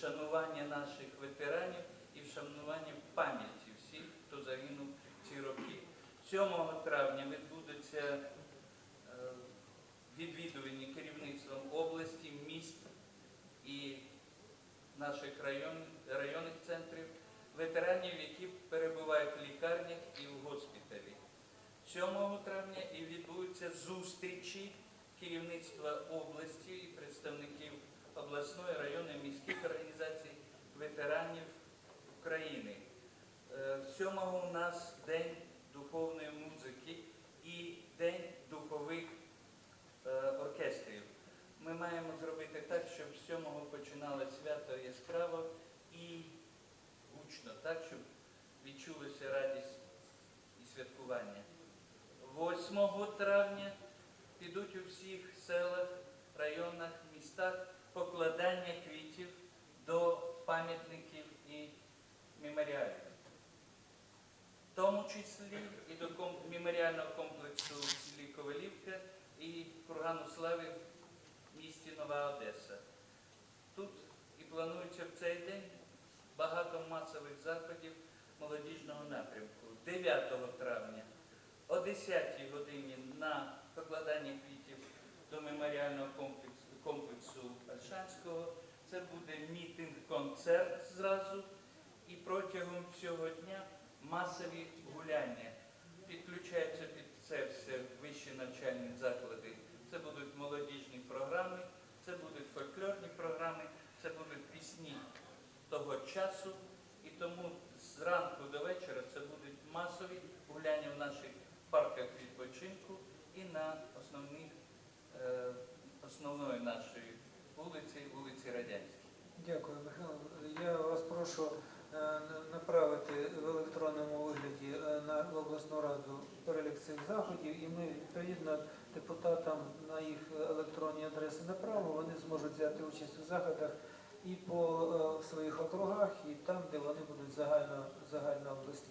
вшанування наших ветеранів і вшанування пам'яті всіх, хто загинув ці роки. 7 травня відбудеться е, відвідування керівництвом області, міст і наших район, районних центрів ветеранів, які перебувають в лікарнях і в госпіталі. 7 травня і відбудуться зустрічі керівництва області і представників обласної, 7-го у нас День духовної музики і День духових е, оркестрів. Ми маємо зробити так, щоб 7-го починали свято яскраво і гучно, так, щоб відчулася радість і святкування. 8 травня підуть у всіх селах, районах, містах покладання квітів до пам'ятників і меморіалів. Тому числі і до меморіального комплексу в селі Ковалівка і кургану слави в місті Нова Одеса. Тут і планується в цей день багато масових заходів молодіжного напрямку. 9 травня о 10 годині на покладання квітів до меморіального комплексу, комплексу Альшанського. Це буде мітинг-концерт зразу і протягом всього дня масові гуляння. Підключаються під це все вищі навчальні заклади. Це будуть молодіжні програми, це будуть фольклорні програми, це будуть пісні того часу. І тому зранку до вечора це будуть масові гуляння в наших парках відпочинку і на основних, е, основної нашої вулиці, вулиці Радянській. Дякую, Михайло. Я вас прошу е, на- направити в електронному вигляді е, на в обласну раду перелік цих заходів, і ми відповідно депутатам на їх електронні адреси направо Вони зможуть взяти участь у заходах і по е, своїх округах, і там, де вони будуть загально, загально області